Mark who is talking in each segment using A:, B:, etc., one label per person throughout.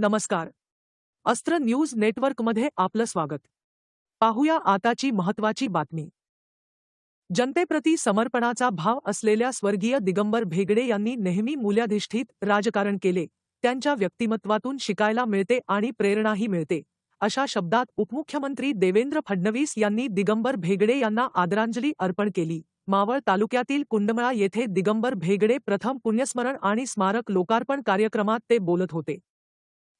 A: नमस्कार. अस्त्र न्यूज नेटवर्कमध्ये आपलं स्वागत. पाहूया आताची महत्वाची बातमी. जनतेप्रती समर्पणाचा भाव असलेल्या स्वर्गीय दिगंबर भेगडे यांनी नेहमी मूल्याधिष्ठित राजकारण केले त्यांच्या व्यक्तिमत्वातून शिकायला मिळते आणि प्रेरणाही मिळते अशा शब्दात उपमुख्यमंत्री देवेंद्र फडणवीस यांनी दिगंबर भेगडे यांना आदरांजली अर्पण केली. मावळ तालुक्यातील कुंडमळा येथे दिगंबर भेगडे प्रथम पुण्यस्मरण आणि स्मारक लोकार्पण कार्यक्रमात ते बोलत होते.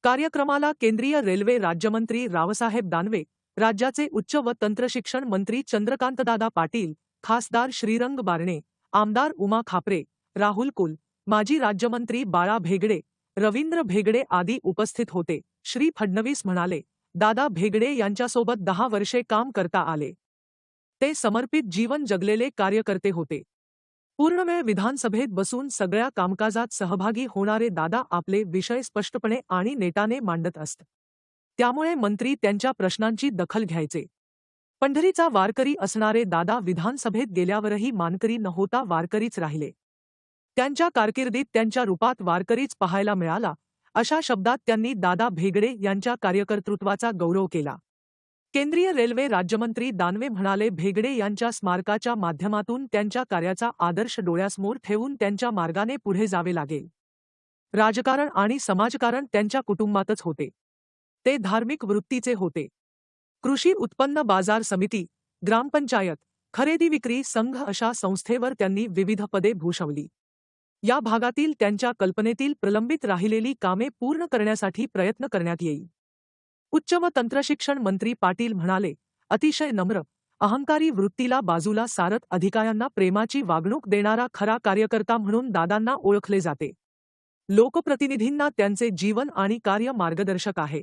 A: कार्यक्रमाला केंद्रीय रेल्वे राज्यमंत्री रावसाहेब दानवे राज्याचे उच्च व तंत्रशिक्षण मंत्री चंद्रकांतदादा पाटील खासदार श्रीरंग बारणे आमदार उमा खापरे राहुल कुल माजी राज्यमंत्री बाळा भेगडे रवींद्र भेगडे आदी उपस्थित होते. श्री फडणवीस म्हणाले दादा भेगडे यांच्यासोबत दहा वर्षे काम करता आले. ते समर्पित जीवन जगलेले कार्यकर्ते होते. पूर्णवेळ विधानसभेत बसून सगळ्या कामकाजात सहभागी होणारे दादा आपले विषय स्पष्टपणे आणि नेटाने मांडत असत. त्यामुळे मंत्री त्यांच्या प्रश्नांची दखल घ्यायचे. पंढरीचा वारकरी असणारे दादा विधानसभेत गेल्यावरही मानकरी न होता वारकरीच राहिले. त्यांच्या कारकिर्दीत त्यांच्या रूपात वारकरीच पाहायला मिळाला अशा शब्दात त्यांनी दादा भेगडे यांच्या कार्यकर्तृत्वाचा गौरव केला. केंद्रीय रेल्वे राज्यमंत्री दानवे म्हणाले भेगडे यांच्या स्मारकाच्या माध्यमातून त्यांच्या कार्याचा आदर्श डोळ्यासमोर ठेवून त्यांच्या मार्गाने पुढे जावे लागेल. राजकारण आणि समाजकारण त्यांच्या कुटुंबातच होते. ते धार्मिक वृत्तीचे होते. कृषी उत्पन्न बाजार समिती ग्रामपंचायत खरेदी विक्री संघ अशा संस्थेवर त्यांनी विविध पदे भूषवली. या भागातील त्यांच्या कल्पनेतील प्रलंबित राहिलेली कामे पूर्ण करण्यासाठी प्रयत्न करण्यात येईल. उच्च व तंत्रशिक्षण मंत्री पाटील म्हणाले अतिशय नम्र अहंकारी वृत्तीला बाजूला सारत अधिकाऱ्यांना प्रेमाची वागणूक देणारा खरा कार्यकर्ता म्हणून दादांना ओळखले जाते. लोकप्रतिनिधींना त्यांचे जीवन आणि कार्य मार्गदर्शक आहे.